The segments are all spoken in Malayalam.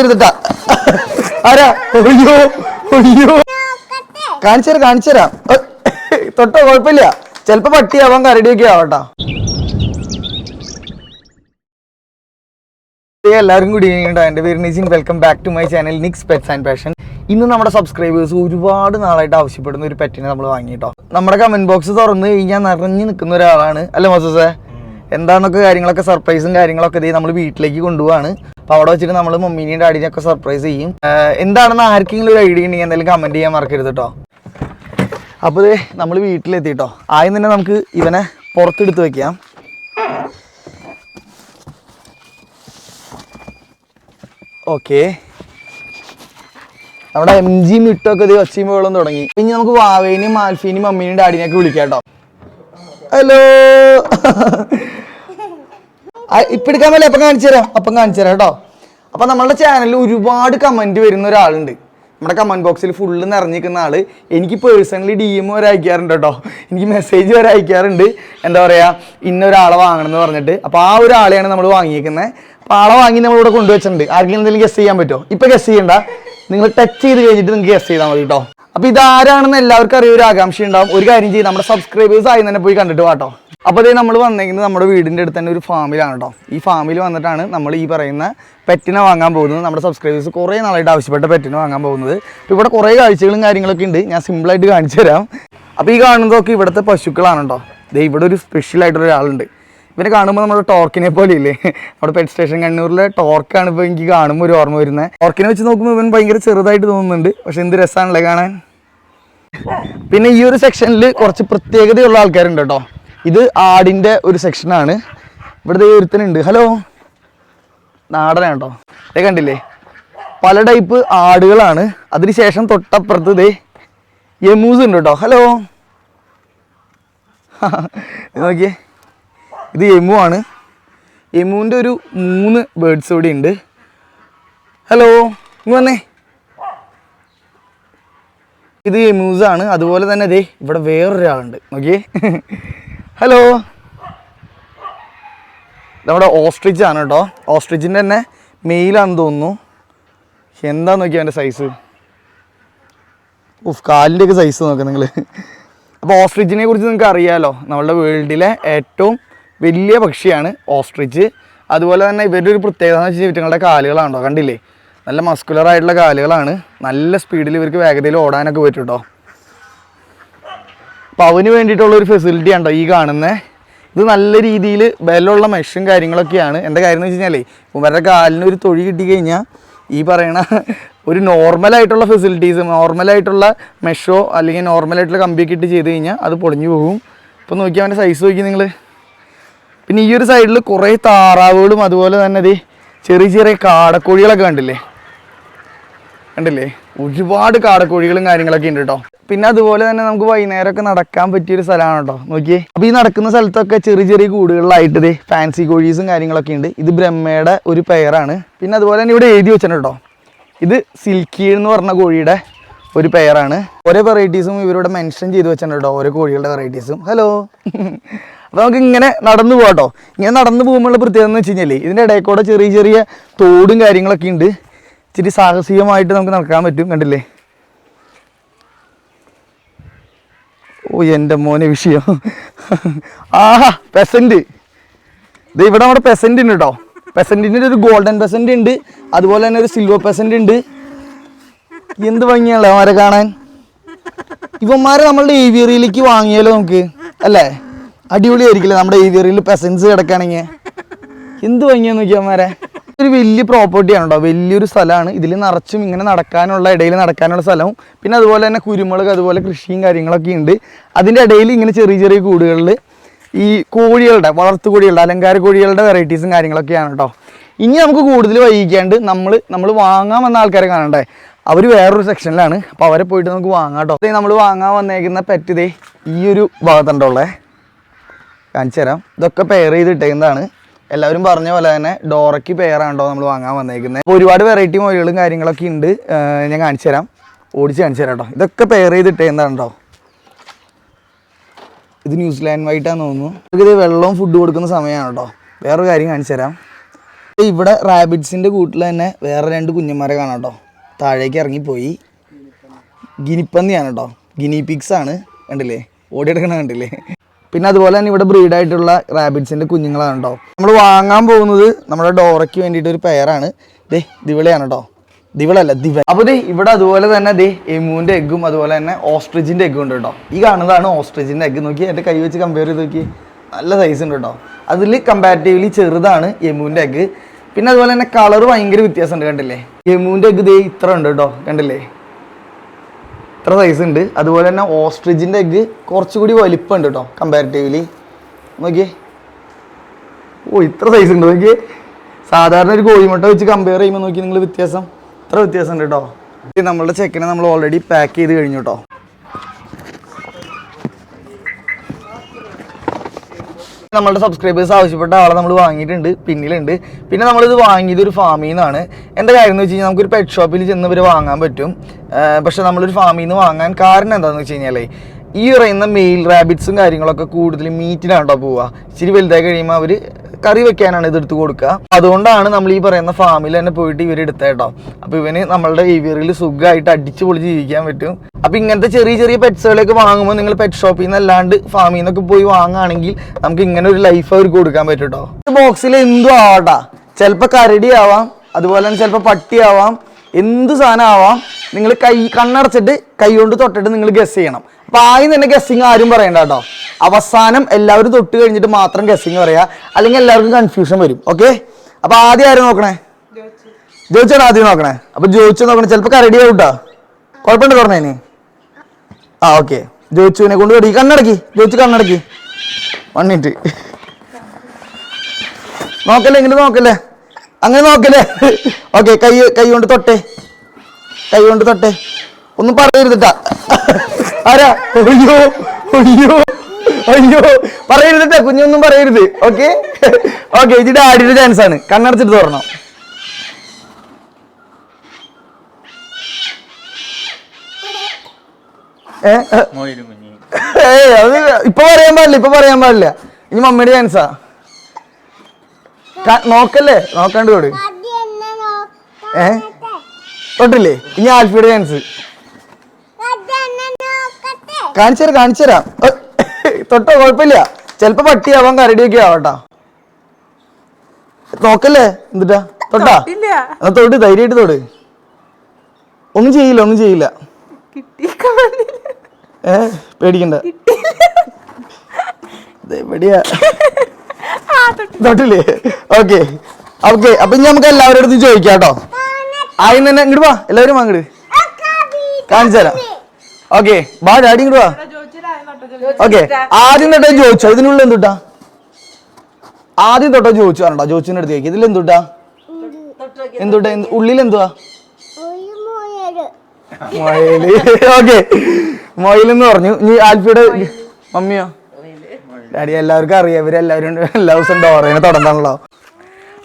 ഇരുന്നിട്ടാ ആരാ? അയ്യോ അയ്യോ. കാണിച്ചരാ കാണിച്ചരാ. തൊട്ടോ കുഴപ്പമില്ല. ചിലപ്പോ പട്ടിയാവാൻ കരടിയൊക്കെ ആവട്ടോ. എല്ലാവരും എല്ലാവർക്കും കൂടി കേട്ടോ എന്റെ പേര് Nisin welcome back to my channel Nix pets and passion ഇന്ന് നമ്മുടെ സബ്സ്ക്രൈബേഴ്സ് ഒരുപാട് നാളായിട്ട് ആവശ്യപ്പെടുന്ന ഒരു പെറ്റിനെ നമ്മൾ വാങ്ങിട്ടോ നമ്മുടെ കമന്റ് ബോക്സ് തുറന്നു കഴിഞ്ഞാൽ നിറഞ്ഞു നിൽക്കുന്ന ഒരാളാണ്. അല്ലേ മോസസേ? എന്താണെന്നൊക്കെ കാര്യങ്ങളൊക്കെ സർപ്രൈസും കാര്യങ്ങളൊക്കെ നമ്മൾ വീട്ടിലേക്ക് കൊണ്ടുപോവാണ്. അപ്പോൾ അവിടെ വെച്ചിട്ട് നമ്മൾ മമ്മീനെയും ഡാഡിനെയും ഒക്കെ സർപ്രൈസ് ചെയ്യും. എന്താണെന്ന് ആർക്കെങ്കിലും ഒരു ഐഡിയ ഉണ്ടെങ്കിൽ എന്തെങ്കിലും കമന്റ് ചെയ്യാൻ മറക്കരുത് കേട്ടോ അപ്പോൾ ഇതേ നമ്മൾ വീട്ടിലെത്തിട്ടോ. ആദ്യം തന്നെ നമുക്ക് ഇവനെ പുറത്തെടുത്ത് വെക്കാം. ഓക്കെ. നമ്മുടെ എം ജി മിട്ടൊക്കെ ഇത് വെള്ളം തുടങ്ങി. ഇനി നമുക്ക് വാവേനെയും മാൽഫീനെയും മമ്മീനെയും ഡാഡിനെയൊക്കെ വിളിക്കാം കേട്ടോ ഹലോ ഇപ്പം എടുക്കാൻ പറ്റില്ല അപ്പം കാണിച്ചു തരാം അപ്പം കാണിച്ചു തരാം കേട്ടോ. അപ്പം നമ്മളുടെ ചാനലിൽ ഒരുപാട് കമന്റ് വരുന്ന ഒരാളുണ്ട്. നമ്മുടെ കമന്റ് ബോക്സിൽ ഫുള്ള് നിറഞ്ഞിരിക്കുന്ന ആൾ എനിക്ക് പേഴ്സണലി ഡി എം വരെ അയക്കാറുണ്ട് കേട്ടോ. എനിക്ക് മെസ്സേജ് വരെ അയക്കാറുണ്ട്. എന്താ പറയുക ഇന്ന ഒരാളെ വാങ്ങണം എന്ന് പറഞ്ഞിട്ട്. അപ്പോൾ ആ ഒരാളെയാണ് നമ്മൾ വാങ്ങിയിരിക്കുന്നത് അപ്പോൾ ആളെ വാങ്ങി നമ്മൾ ഇവിടെ കൊണ്ടുവച്ചിട്ടുണ്ട്. ആർക്കെങ്കിലും എന്തെങ്കിലും ഗസ് ചെയ്യാൻ പറ്റുമോ ഇപ്പം ഗസ് ചെയ്യണ്ട. നിങ്ങൾ ടച്ച് ചെയ്ത് കഴിഞ്ഞിട്ട് നിങ്ങൾക്ക് ഗസ് ചെയ്താൽ മതി കേട്ടോ. അപ്പോൾ ഇതാരാണെന്ന് എല്ലാവർക്കും അറിയ ഒരു ആകാംക്ഷ ഉണ്ടാവും. ഒരു കാര്യം ചെയ്യും നമ്മുടെ സബ്സ്ക്രൈബേഴ്സ് ആയി തന്നെ പോയി കണ്ടിട്ട് വാട്ടോ. അപ്പോൾ അതേ നമ്മൾ വന്നേക്കുന്നത് നമ്മുടെ വീടിന്റെ അടുത്ത് തന്നെ ഒരു ഫാമിലാണ് കേട്ടോ ഈ ഫാമിൽ വന്നിട്ടാണ് നമ്മൾ ഈ പറയുന്ന പെറ്റിനെ വാങ്ങാൻ പോകുന്നത്. നമ്മുടെ സബ്സ്ക്രൈബേഴ്സ് കുറേ നാളായിട്ട് ആവശ്യപ്പെട്ട പെറ്റിനെ വാങ്ങാൻ പോകുന്നത്. ഇവിടെ കുറേ കാഴ്ചകളും കാര്യങ്ങളൊക്കെ ഉണ്ട്. ഞാൻ സിമ്പിളായിട്ട് കാണിച്ചു തരാം. അപ്പോൾ ഈ കാണുന്നതൊക്കെ ഇവിടുത്തെ പശുക്കളാണ് കേട്ടോ ഇവിടെ ഒരു സ്പെഷ്യൽ ആയിട്ടുള്ള ഒരാളുണ്ട് ഇവനെ കാണുമ്പോൾ നമ്മുടെ ടോർക്കിനെ പോലെ ഇല്ലേ അവിടെ പെറ്റ് സ്റ്റേഷൻ കണ്ണൂരിലെ ടോർക്കാണ് ഇപ്പോൾ എനിക്ക് കാണുമ്പോൾ ഒരു ഓർമ്മ വരുന്നത് ടോർക്കിനെ വെച്ച് നോക്കുമ്പോൾ ഇവൻ ഭയങ്കര ചെറുതായിട്ട് തോന്നുന്നുണ്ട്. പക്ഷെ എന്ത് രസമാണല്ലേ കാണാൻ? പിന്നെ ഈ ഒരു സെക്ഷനിൽ കുറച്ച് പ്രത്യേകതയുള്ള ആൾക്കാരുണ്ട് കേട്ടോ. ഇത് ആടിന്റെ ഒരു സെക്ഷനാണ് ഇവിടുത്തെ ഒരുത്തനുണ്ട്. ഹലോ നാടനാണ് കേട്ടോ. ഇതേ കണ്ടില്ലേ? പല ടൈപ്പ് ആടുകളാണ്. അതിനുശേഷം തൊട്ടപ്പുറത്ത് ഇതേ യമൂസ് ഉണ്ട് കേട്ടോ. ഹലോ നോക്കിയേ. ഇത് യമു ആണ്. യമുവിന്റെ ഒരു മൂന്ന് ബേർഡ്സ് ഇവിടെ ഉണ്ട്. ഹലോ ഇങ്ങ് വന്നേ. ഇത് യമൂസ് ആണ്. അതുപോലെ തന്നെ ദേ ഇവിടെ വേറൊരാളുണ്ട്. നോക്കിയേ. ഹലോ നമ്മുടെ ഓസ്ട്രിച്ച് ആണ് കേട്ടോ. ഓസ്ട്രിച്ചിന്റെ തന്നെ മെയിലാണെന്ന് തോന്നുന്നു. എന്താ നോക്കിയാൽ അതിന്റെ സൈസ് ഉഫ് കാലിന്റെയൊക്കെ സൈസ് നോക്കാം നിങ്ങൾ അപ്പോൾ ഓസ്ട്രിച്ചിനെ കുറിച്ച് നിങ്ങൾക്ക് അറിയാമല്ലോ നമ്മളുടെ വേൾഡിലെ ഏറ്റവും വലിയ പക്ഷിയാണ് ഓസ്ട്രിച്ച്. അതുപോലെ തന്നെ ഇവരുടെ ഒരു പ്രത്യേകത എന്ന് വെച്ചാൽ കാലുകളാണ് കാലുകളാണോ കണ്ടില്ലേ? നല്ല മസ്കുലർ ആയിട്ടുള്ള കാലുകളാണ്. നല്ല സ്പീഡിൽ ഇവർക്ക് വേഗതയിൽ ഓടാനൊക്കെ പറ്റും കേട്ടോ അപ്പോൾ അവന് വേണ്ടിയിട്ടുള്ള ഒരു ഫെസിലിറ്റി ഉണ്ടോ ഈ കാണുന്നത് ഇത് നല്ല രീതിയിൽ ബലമുള്ള മെഷും കാര്യങ്ങളൊക്കെയാണ്. എന്താ കാര്യം എന്ന് വെച്ച് കഴിഞ്ഞാലേ ഇവരുടെ കാലിന് ഒരു തൊഴി കിട്ടിക്കഴിഞ്ഞാൽ ഈ പറയണ ഒരു നോർമലായിട്ടുള്ള ഫെസിലിറ്റീസ് നോർമലായിട്ടുള്ള മെഷോ അല്ലെങ്കിൽ നോർമലായിട്ടുള്ള കമ്പിയൊക്കെ ഇട്ട് ചെയ്ത് കഴിഞ്ഞാൽ അത് പൊളിഞ്ഞു പോകും. ഇപ്പം നോക്കിയാൽ അവന്റെ സൈസ് നോക്കി നിങ്ങൾ പിന്നെ ഈ ഒരു സൈഡിൽ കുറേ താറാവുകളും അതുപോലെ തന്നെ ദേ ചെറിയ ചെറിയ കാടക്കോഴികളൊക്കെ കണ്ടില്ലേ? കണ്ടില്ലേ? ഒരുപാട് കാടക്കോഴികളും കാര്യങ്ങളൊക്കെ ഉണ്ട് കേട്ടോ പിന്നെ അതുപോലെ തന്നെ നമുക്ക് വൈകുന്നേരമൊക്കെ നടക്കാൻ പറ്റിയൊരു സ്ഥലമാണ് കേട്ടോ നോക്കിയേ. അപ്പോൾ ഈ നടക്കുന്ന സ്ഥലത്തൊക്കെ ചെറിയ ചെറിയ കൂടുകളിലായിട്ട് ദേ ഫാൻസി കോഴീസും കാര്യങ്ങളൊക്കെ ഉണ്ട്. ഇത് ബ്രഹ്മയുടെ ഒരു പെയറാണ് പിന്നെ അതുപോലെ തന്നെ ഇവിടെ എഴുതി വെച്ചിട്ടുണ്ട് കേട്ടോ ഇത് സിൽക്കി എന്ന് പറഞ്ഞ കോഴിയുടെ ഒരു പെയറാണ് ഓരോ വെറൈറ്റീസും ഇവരിവിടെ മെൻഷൻ ചെയ്ത് വെച്ചിട്ടുണ്ട് കേട്ടോ ഓരോ കോഴികളുടെ വെറൈറ്റീസും ഹലോ അപ്പോൾ നമുക്ക് ഇങ്ങനെ നടന്നു പോകാട്ടോ ഇങ്ങനെ നടന്നു പോകുമ്പോഴുള്ള പ്രത്യേകത എന്ന് വെച്ച് കഴിഞ്ഞാൽ ഇതിന്റെ ഇടയിൽ കൂടെ ചെറിയ ചെറിയ തോടും കാര്യങ്ങളൊക്കെ ഉണ്ട്. ഇച്ചിരി സാഹസികമായിട്ട് നമുക്ക് നടക്കാൻ പറ്റും കണ്ടില്ലേ? ഓ എന്റെ മോനെ വിഷയം. ആഹാ പെസന്റ് ഇത് ഇവിടെ നമ്മുടെ പെസന്റ് ഉണ്ട് കേട്ടോ പെസന്റിന്റെ ഒരു ഗോൾഡൻ പെസന്റ് ഉണ്ട്. അതുപോലെ തന്നെ ഒരു സിൽവർ പെസന്റ് ഉണ്ട്. എന്ത് ഭംഗിയാണല്ലോ അവരെ കാണാൻ? ഇവന്മാരെ നമ്മളുടെ ഏവിയറിയിലേക്ക് വാങ്ങിയാലോ നമുക്ക് അല്ലേ? അടിപൊളിയായിരിക്കില്ലേ നമ്മുടെ ഏരിയയിൽ പെസൻസ് കിടക്കുകയാണെങ്കിൽ എന്ത് ഭംഗിയാന്ന് നോക്കിയാമാരെ ഒരു വലിയ പ്രോപ്പർട്ടിയാണ് കേട്ടോ വലിയൊരു സ്ഥലമാണ്. ഇതിൽ നിറച്ചും ഇങ്ങനെ നടക്കാനുള്ള ഇടയിൽ നടക്കാനുള്ള സ്ഥലവും പിന്നെ അതുപോലെ തന്നെ കുരുമുളക് അതുപോലെ കൃഷിയും കാര്യങ്ങളൊക്കെ ഉണ്ട്. അതിന്റെ ഇടയിൽ ഇങ്ങനെ ചെറിയ ചെറിയ കൂടുകളിൽ ഈ കോഴികളുടെ വളർത്തു കോഴികളുടെ അലങ്കാര കോഴികളുടെ വെറൈറ്റീസും കാര്യങ്ങളൊക്കെയാണ് കേട്ടോ. ഇനി നമുക്ക് കൂടുതൽ വൈകിക്കാണ്ട് നമ്മൾ നമ്മൾ വാങ്ങാൻ വന്ന ആൾക്കാരെ കാണണ്ടേ? അവർ വേറൊരു സെക്ഷനിലാണ് അപ്പോൾ അവരെ പോയിട്ട് നമുക്ക് വാങ്ങാം കേട്ടോ. നമ്മൾ വാങ്ങാൻ വന്നേക്കുന്ന പെറ്റ് ഈ ഒരു ഭാഗത്തുണ്ടോളേ കാണിച്ചു തരാം. ഇതൊക്കെ പെയർ ചെയ്തിട്ടേക്കുന്നതാണ്. എല്ലാവരും പറഞ്ഞ പോലെ തന്നെ ഡോറയ്ക്ക് പെയറാണ്ടോ നമ്മൾ വാങ്ങാൻ വന്നേക്കുന്നത് ഒരുപാട് വെറൈറ്റി മൊയിലുകളും കാര്യങ്ങളൊക്കെ ഉണ്ട്. ഞാൻ കാണിച്ചു തരാം. ഓടിച്ച് കാണിച്ചു തരാം കേട്ടോ. ഇതൊക്കെ പെയർ ചെയ്തിട്ടേക്കുന്നതാണ്ടോ ഇത് ന്യൂസിലാൻഡ് വൈറ്റാന്ന് തോന്നുന്നു. ഇത് വെള്ളവും ഫുഡ് കൊടുക്കുന്ന സമയമാണ് കേട്ടോ വേറൊരു കാര്യം കാണിച്ചു തരാം. ഇവിടെ റാബിറ്റ്സിന്റെ കൂട്ടിൽ തന്നെ വേറെ രണ്ട് കുഞ്ഞന്മാരെ കാണാം കേട്ടോ. താഴേക്ക് ഇറങ്ങിപ്പോയി. ഗിനിപ്പന്നിയാണ് കേട്ടോ. ഗിനി പിക്സ് ആണ്. കണ്ടില്ലേ? ഓടിയെടുക്കണ കണ്ടില്ലേ? പിന്നെ അതുപോലെ തന്നെ ഇവിടെ ബ്രീഡായിട്ടുള്ള റാബിറ്റ്സിന്റെ കുഞ്ഞുങ്ങളാണ് കേട്ടോ നമ്മൾ വാങ്ങാൻ പോകുന്നത് നമ്മുടെ ഡോറയ്ക്ക് വേണ്ടിയിട്ട് ഒരു പെയറാണ് ദേ ദിവിളയാണ് കേട്ടോ ദിവിളല്ല ദിവ അപ്പോൾ ദേ ഇവിടെ അതുപോലെ തന്നെ ദേ എമുവിന്റെ എഗ്ഗും അതുപോലെ തന്നെ ഓസ്ട്രിജിന്റെ എഗ്ഗും ഉണ്ട് കേട്ടോ ഈ കാണുന്നതാണ് ഓസ്ട്രിജിന്റെ എഗ്ഗ് നോക്കി എന്റെ കൈ വെച്ച് കമ്പയർ ചെയ്ത് നോക്കി നല്ല സൈസ് ഉണ്ട് കേട്ടോ അതിൽ കമ്പാരിറ്റീവ്ലി ചെറുതാണ് എമുവിന്റെ എഗ്ഗ് പിന്നെ അതുപോലെ തന്നെ കളർ ഭയങ്കര വ്യത്യാസമുണ്ട് കണ്ടില്ലേ? എമുവിന്റെ എഗ്ഗ് ദേ ഇത്ര ഉണ്ട് കേട്ടോ കണ്ടില്ലേ? ഇത്ര സൈസ് ഉണ്ട്. അതുപോലെ തന്നെ ഓസ്ട്രിജിന്റെ എഗ്ഗ് കുറച്ചുകൂടി വലിപ്പമുണ്ട് കേട്ടോ കമ്പാരിറ്റീവ്ലി നോക്കിയേ. ഓ ഇത്ര സൈസ് ഉണ്ട്. നോക്കിയേ. സാധാരണ ഒരു കോഴിമുട്ട വെച്ച് കമ്പയർ ചെയ്യുമ്പോൾ നോക്കി നിങ്ങൾ വ്യത്യാസം. ഇത്ര വ്യത്യാസം ഉണ്ട് കേട്ടോ നമ്മളുടെ ചെക്കനെ നമ്മൾ ഓൾറെഡി പാക്ക് ചെയ്ത് കഴിഞ്ഞു കേട്ടോ നമ്മളുടെ സബ്സ്ക്രൈബേഴ്സ് ആവശ്യപ്പെട്ട ആളെ നമ്മൾ വാങ്ങിയിട്ടുണ്ട് പിന്നിലുണ്ട്. പിന്നെ നമ്മളിത് വാങ്ങിയത് ഒരു ഫാമിൽ നിന്നാണ് എന്റെ കാര്യം എന്ന് വെച്ച് കഴിഞ്ഞാൽ നമുക്കൊരു പെറ്റ് ഷോപ്പിൽ ചെന്ന് ഇവർ വാങ്ങാൻ പറ്റും. പക്ഷെ നമ്മളൊരു ഫാമിൽ നിന്ന് വാങ്ങാൻ കാരണം എന്താണെന്ന് വെച്ച് കഴിഞ്ഞാലേ ഈ പറയുന്ന മെയിൽ റാബിറ്റ്സും കാര്യങ്ങളൊക്കെ കൂടുതൽ മീറ്റിനാണ് കേട്ടോ പോവുക ഇച്ചിരി വലുതായി കഴിയുമ്പോൾ അവർ കറി വെക്കാനാണ് ഇത് എടുത്ത് കൊടുക്കുക. അതുകൊണ്ടാണ് നമ്മൾ ഈ പറയുന്ന ഫാമിൽ തന്നെ പോയിട്ട് ഇവർ എടുത്തേട്ടോ അപ്പോൾ ഇവന് നമ്മളുടെ ഏവിയറിൽ സുഖമായിട്ട് അടിച്ചു പൊളിച്ച് ജീവിക്കാൻ പറ്റും. അപ്പോൾ ഇങ്ങനത്തെ ചെറിയ ചെറിയ പെറ്റ്സുകളൊക്കെ വാങ്ങുമ്പോൾ നിങ്ങൾ പെറ്റ് ഷോപ്പിൽ നിന്ന് അല്ലാണ്ട് ഫാമിൽ നിന്നൊക്കെ പോയി വാങ്ങുകയാണെങ്കിൽ നമുക്ക് ഇങ്ങനെ ഒരു ലൈഫ് അവർക്ക് കൊടുക്കാൻ പറ്റും കേട്ടോ. ബോക്സിൽ എന്തും ആവാട്ടാ. ചിലപ്പോൾ കരടി ആവാം അതുപോലെ തന്നെ ചിലപ്പോൾ പട്ടി ആവാം എന്ത് സാധനം ആവാം നിങ്ങൾ കൈ കണ്ണടച്ചിട്ട് കൈ കൊണ്ട് തൊട്ടിട്ട് നിങ്ങൾ ഗസ് ചെയ്യണം. ആദ്യം തന്നെ ഗസ്സിങ് ആരും പറയണ്ട കേട്ടോ. അവസാനം എല്ലാവരും തൊട്ട് കഴിഞ്ഞിട്ട് മാത്രം ഗസ്സിങ് പറയാ. അല്ലെങ്കിൽ എല്ലാവർക്കും കൺഫ്യൂഷൻ വരും. ഓക്കെ അപ്പൊ ആദ്യം ആരും നോക്കണേ? ജോയിച്ചാണ് ആദ്യം നോക്കണേ. അപ്പൊ ജോയിച്ചു നോക്കണേ. ചിലപ്പോ കരടി ആവൂട്ടാ. കുഴപ്പമുണ്ട് പറഞ്ഞേനെ ആ ഓക്കെ ജോയിച്ചുവിനെ കൊണ്ട് കടി. കണ്ണടക്കി. ജോയിച്ചു കണ്ണടക്കി. വൺ മിനിറ്റ് നോക്കല്ലേ ഇങ്ങനെ നോക്കല്ലേ? അങ്ങനെ നോക്കല്ലേ? ഓക്കെ കൈ കൈ കൊണ്ട് തൊട്ടേ. കൈ കൊണ്ട് തൊട്ടേ. ഒന്നും പറയരുതിട്ടാ ആരാ? അയ്യോ അയ്യോ അയ്യോ. പറയരുതിട്ടാ കുഞ്ഞൊന്നും പറയരുത്. ഓക്കെ? ഓക്കെ ഇതിന്റെ ആടിയുടെ ചാൻസ് ആണ്. കണ്ണടച്ചിട്ട് തുറന്നോ ഏ അത് ഇപ്പൊ പറയാൻ പാടില്ല ഇപ്പൊ പറയാൻ പാടില്ല. ഇനി മമ്മിയുടെ ചാൻസാ നോക്കല്ലേ? നോക്കാണ്ട് കൂടെ ഏ? തൊട്ടില്ലേ? ഇനി ആൽഫിയുടെ ചാൻസ് കാണിച്ചുതരാം കാണിച്ചു തരാം തൊട്ടോ കുഴപ്പമില്ല. ചിലപ്പോ പട്ടിയാവാൻ കരടിയൊക്കെ ആവട്ടാ. നോക്കല്ലേ എന്തിട്ടാ തൊട്ടാ? ഇല്ല എന്നാ തൊട്ട് ധൈര്യമായിട്ട് തൊട്. ഒന്നും ചെയ്യില്ല ഒന്നും ചെയ്യില്ല. ഏ പേടിക്കണ്ട. എവിടെയാ. തൊട്ടില്ലേ. ഓക്കെ ഓക്കെ അപ്പൊ ഇനി നമുക്ക് എല്ലാവരുടെ അടുത്തും ചോദിക്കാം കേട്ടോ. ആദ്യം തന്നെ ഇങ്ങോട്ട് വാ എല്ലാവരും വാ ഇങ്ങോട്ട് കാണിച്ചു തരാം ഓക്കെ വാ ഡാഡി ഇങ്ങോട്ട് വാ. ഓക്കെ ആദ്യം തൊട്ടാ ചോദിച്ചോ ഇതിനുള്ള എന്തുട്ടാ? ആദ്യം തൊട്ടോ ചോദിച്ചു പറഞ്ഞോ ചോദിച്ചിന്റെ അടുത്തേക്ക് ഇതിൽ എന്തുട്ടാ? എന്തുട്ടാ എന്ത്- ഉള്ളിൽ എന്തുവാ? മൊയൽ. ഓക്കെ മൊയിലെന്ന് പറഞ്ഞു. ഇനി ആൽഫിയുടെ മമ്മിയോ? ഡാഡി എല്ലാവർക്കും അറിയാം. ഇവരെല്ലാവരും എല്ലാ ദിവസവും ഡോറേനെ തുടങ്ങാണല്ലോ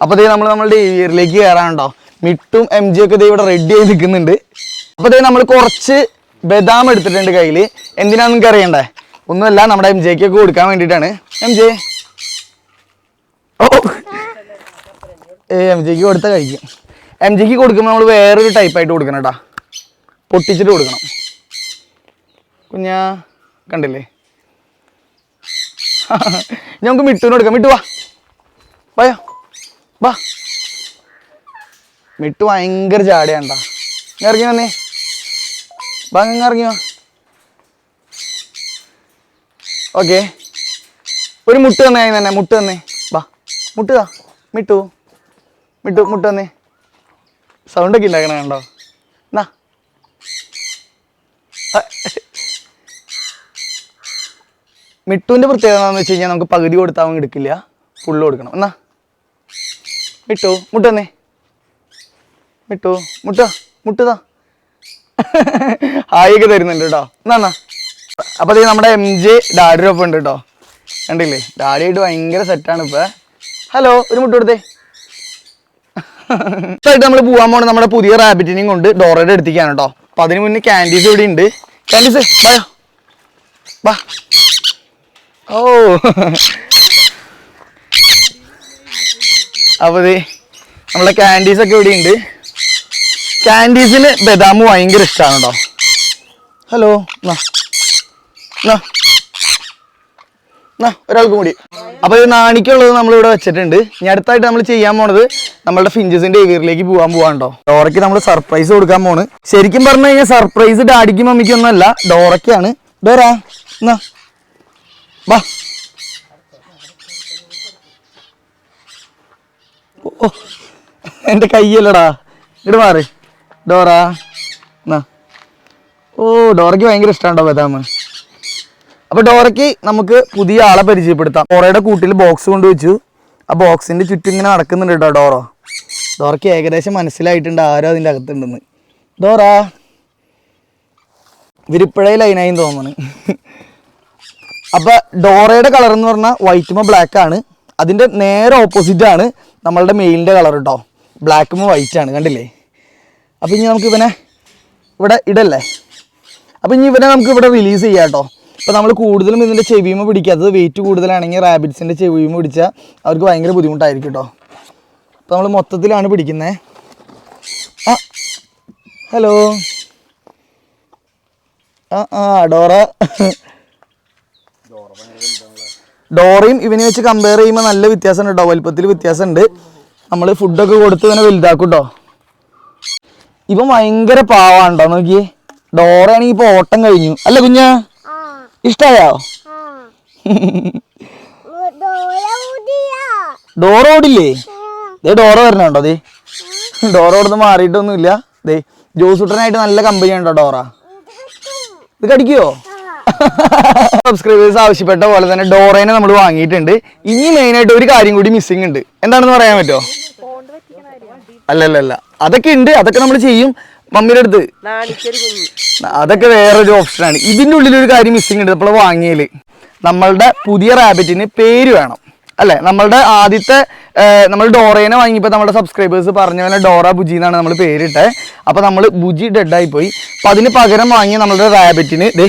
അപ്പൊ ദേ നമ്മൾ നമ്മളുടെ ഏരിയയിലേക്ക് കയറാനുണ്ടോ മിട്ടും എം ജി ഒക്കെ ദേ ഇവിടെ റെഡി ആയി നിൽക്കുന്നുണ്ട് അപ്പൊ ദേ നമ്മൾ കുറച്ച് ബദാം എടുത്തിട്ടുണ്ട് കയ്യിൽ എന്തിനാണെന്ന് നിങ്ങൾക്ക് അറിയണ്ടേ? ഒന്നുമല്ല നമ്മുടെ എം ജെക്ക് ഒക്കെ കൊടുക്കാൻ വേണ്ടിയിട്ടാണ്. M J O. A M ജെക്ക് കൊടുത്ത കഴിക്കും എം ജെക്ക് കൊടുക്കുമ്പോൾ നമ്മൾ വേറൊരു ടൈപ്പായിട്ട് കൊടുക്കണം കേട്ടാ. പൊട്ടിച്ചിട്ട് കൊടുക്കണം. കുഞ്ഞാ കണ്ടില്ലേ? ഞങ്ങൾക്ക് മിട്ടുവിന് കൊടുക്കാം. മിട്ടു വാ. വായോ. വാ. മിട്ടു ഭയങ്കര ചാടിയാണ്ടാ ഇറങ്ങി വന്നേ. വാ ഇറങ്ങിയോ? ഓക്കെ. ഒരു മുട്ട് തന്നെ ആയി തന്നെ മുട്ട് തന്നെ. ബാ മുട്ട് താ. മിട്ടു മിട്ടു മുട്ട് തന്നെ. സൗണ്ട് ഒക്കെ ഉണ്ടാക്കണ കണ്ടോ? എന്നാ മിട്ടുവിന്റെ പ്രത്യേകത എന്താണെന്ന് വെച്ച് കഴിഞ്ഞാൽ നമുക്ക് പകുതി കൊടുത്താൽ അവൻ എടുക്കില്ല. ഫുള്ള് കൊടുക്കണം. എന്നാ? മിട്ടു മുട്ട തന്നെ. മിട്ടു മുട്ട മുട്ടുതാ ഹായൊക്കെ തരുന്നുണ്ട് കേട്ടോ എന്നാ അപ്പൊ ദേ നമ്മുടെ എം ജെ ഡാഡിയുടെ ഒപ്പം ഉണ്ട് കേട്ടോ കണ്ടില്ലേ? ഡാഡിയായിട്ട് ഭയങ്കര സെറ്റാണ് ഇപ്പൊ. ഹലോ ഒരു മുട്ട കൊടുത്തേ. ഇപ്പായിട്ട് നമ്മൾ പോകാൻ പോണ നമ്മുടെ പുതിയ റാബിറ്റിനെയും കൊണ്ട് ഡോറയുടെ എടുത്തിക്കാണ് കേട്ടോ അപ്പൊ അതിന് മുന്നേ ക്യാൻഡീസ് ഇവിടെ ഉണ്ട്. ക്യാൻഡീസ് വായോ. വാ. ഓ. അപ്പൊ നമ്മളെ ക്യാൻഡീസ് ഒക്കെ ഇവിടെ ഉണ്ട്. ക്യാൻഡീസിന് ബദാം ഭയങ്കര ഇഷ്ടമാണ് കേട്ടോ ഹലോ ഒരാൾക്ക് കൂടി. അപ്പൊ ഇത് നാണിക്കുള്ളത് നമ്മൾ ഇവിടെ വെച്ചിട്ടുണ്ട്. ഇനി അടുത്തായിട്ട് നമ്മൾ ചെയ്യാൻ പോണത് നമ്മളുടെ ഫിഞ്ചസിന്റെ ഏവിയറിലേക്ക് പോകാൻ പോവാണ്ടോ ഡോറയ്ക്ക് നമ്മൾ സർപ്രൈസ് കൊടുക്കാൻ പോണ്. ശരിക്കും പറഞ്ഞു കഴിഞ്ഞാൽ സർപ്രൈസ് ഡാഡിക്കും മമ്മിക്കും ഒന്നല്ല ഡോറയ്ക്കാണ്. ഡോറ എന്നാ വാ. ഓ എന്റെ കയ്യല്ലടാ ഇങ്ങോട്ട് മാറ്. ഡോറ. എന്നാ ഓ ഡോറയ്ക്ക് ഭയങ്കര ഇഷ്ടമുണ്ടോ ബദാം. അപ്പൊ ഡോറയ്ക്ക് നമുക്ക് പുതിയ ആളെ പരിചയപ്പെടുത്താം. ഡോറയുടെ കൂട്ടിൽ ബോക്സ് കൊണ്ടുവച്ചു. ആ ബോക്സിന്റെ ചുറ്റും ഇങ്ങനെ നടക്കുന്നുണ്ട് കേട്ടോ ഡോറോ. ഡോറയ്ക്ക് ഏകദേശം മനസ്സിലായിട്ടുണ്ട് ആരോ അതിന്റെ അകത്തുണ്ടെന്ന്. ഡോറ. വിരിപ്പഴയിൽ ലൈനായി തോന്നുന്നു. അപ്പൊ ഡോറയുടെ കളർ എന്ന് പറഞ്ഞാൽ വൈറ്റുമോ ആണ്. അതിന്റെ നേരെ ഓപ്പോസിറ്റ് ആണ് നമ്മളുടെ മെയിലിന്റെ കളർ കേട്ടോ ബ്ലാക്കുമ വൈറ്റ് ആണ് കണ്ടില്ലേ? അപ്പൊ ഇനി നമുക്ക് ഇവനെ ഇവിടെ ഇടല്ലേ? അപ്പോൾ ഇനി ഇവനെ നമുക്ക് ഇവിടെ റിലീസ് ചെയ്യാം കേട്ടോ. അപ്പൊ നമ്മൾ കൂടുതലും ഇതിന്റെ ചെവിയുമ പിടിക്കാത്തത് വെയിറ്റ് കൂടുതലാണെങ്കിൽ റാബിറ്റ്സിന്റെ ചെവിയുമ പിടിച്ചാൽ അവർക്ക് ഭയങ്കര ബുദ്ധിമുട്ടായിരിക്കും കേട്ടോ. അപ്പോൾ നമ്മൾ മൊത്തത്തിലാണ് പിടിക്കുന്നത് ആ ഹലോ. ആ ആ ഡോറ. ഡോറയും ഇവനെ വെച്ച് കമ്പയർ ചെയ്യുമ്പോൾ നല്ല വ്യത്യാസമുണ്ട് കേട്ടോ. വലുപ്പത്തിൽ വ്യത്യാസമുണ്ട്. നമ്മൾ ഫുഡൊക്കെ കൊടുത്ത് ഇവനെ വലുതാക്കും കേട്ടോ. ഇവൻ ഭയങ്കര പാവാണ്ടോ? നോക്കിയേ. ഡോറയാണെങ്കിൽ ഇപ്പൊ ഓട്ടം കഴിഞ്ഞു. അല്ല കുഞ്ഞ. ഇഷ്ടായോ? ഡോറ ഓടില്ലേ ദേ ഡോറ വരണുണ്ടോ ദേ. ഡോറ ഓടുന്ന് മാറിയിട്ടൊന്നുമില്ല. ദേ ജോസുട്ടനായിട്ട് നല്ല കമ്പനി ഉണ്ടോ ഡോറ? ഇത് കടിക്കുവോ? സബ്സ്ക്രൈബേഴ്സ് ആവശ്യപ്പെട്ട പോലെ തന്നെ ഡോറേനെ നമ്മൾ വാങ്ങിയിട്ടുണ്ട്. ഇനി മെയിനായിട്ട് ഒരു കാര്യം കൂടി മിസ്സിംഗ് ഉണ്ട്. എന്താണെന്ന് പറയാൻ പറ്റുമോ അല്ലല്ലല്ല. അതൊക്കെ ഉണ്ട് അതൊക്കെ നമ്മൾ ചെയ്യും മമ്മിയുടെ അടുത്ത്. അതൊക്കെ വേറൊരു ഓപ്ഷനാണ് ഇതിന്റെ ഉള്ളിൽ ഒരു കാര്യം മിസ്സിംഗ് ഉണ്ട് നമ്മൾ വാങ്ങിയതിൽ നമ്മളുടെ പുതിയ റാബിറ്റിന് പേര് വേണം. അല്ലെ? നമ്മളുടെ ആദ്യത്തെ നമ്മൾ ഡോറേനെ വാങ്ങിയപ്പോൾ നമ്മുടെ സബ്സ്ക്രൈബേഴ്സ് പറഞ്ഞ പോലെ ഡോറ ബുജി എന്നാണ് നമ്മൾ പേരിട്ടത് അപ്പോൾ നമ്മൾ ബുജി ഡെഡായി പോയി. അപ്പം അതിന് പകരം വാങ്ങിയ നമ്മളുടെ റാബിറ്റിന് ദേ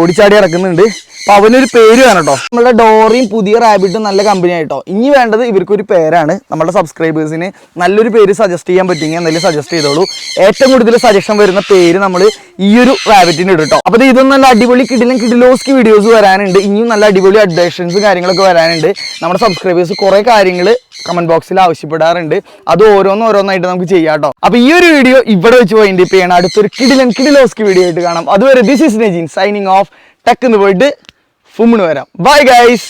ഓടിച്ചാടി ഇറക്കുന്നുണ്ട് അപ്പൊ അവനൊരു പേര് വേണം കേട്ടോ. നമ്മളുടെ ഡോറിയും പുതിയ റാബിറ്റും നല്ല കമ്പനി ആയിട്ടോ. ഇനി വേണ്ടത് ഇവർക്കൊരു പേരാണ്. നമ്മുടെ സബ്സ്ക്രൈബേഴ്സിന് നല്ലൊരു പേര് സജസ്റ്റ് ചെയ്യാൻ പറ്റുമെങ്കിൽ എന്തെങ്കിലും സജസ്റ്റ് ചെയ്തോളൂ. ഏറ്റവും കൂടുതൽ സജഷൻ വരുന്ന പേര് നമ്മൾ ഈ ഒരു റാബിറ്റിന് കേട്ടോ അപ്പൊ ദേ ഇതൊന്നും നല്ല അടിപൊളി കിടിലും കിഡിലോസ്കി വീഡിയോസ് വരാനുണ്ട്. ഇനിയും നല്ല അടിപൊളി അഡ്വേഷൻസ് കാര്യങ്ങളൊക്കെ വരാനുണ്ട്. നമ്മുടെ സബ്സ്ക്രൈബേഴ്സ് കുറെ കാര്യങ്ങൾ കമന്റ് ബോക്സിൽ ആവശ്യപ്പെടാറുണ്ട്. അത് ഓരോന്ന് ഓരോന്നായിട്ട് നമുക്ക് ചെയ്യാം കേട്ടോ അപ്പൊ ഈ ഒരു വീഡിയോ ഇവിടെ വെച്ച് പോയിന്റ് ചെയ്യണം. അടുത്തൊരു കിടിലൻ കിഡിലോസ്കി വീഡിയോ ആയിട്ട് കാണാം. അതുവരെ this is Nejin signing off tech എന്ന് പോയിട്ട് ഫുമ്മിന് വരാം. Bye guys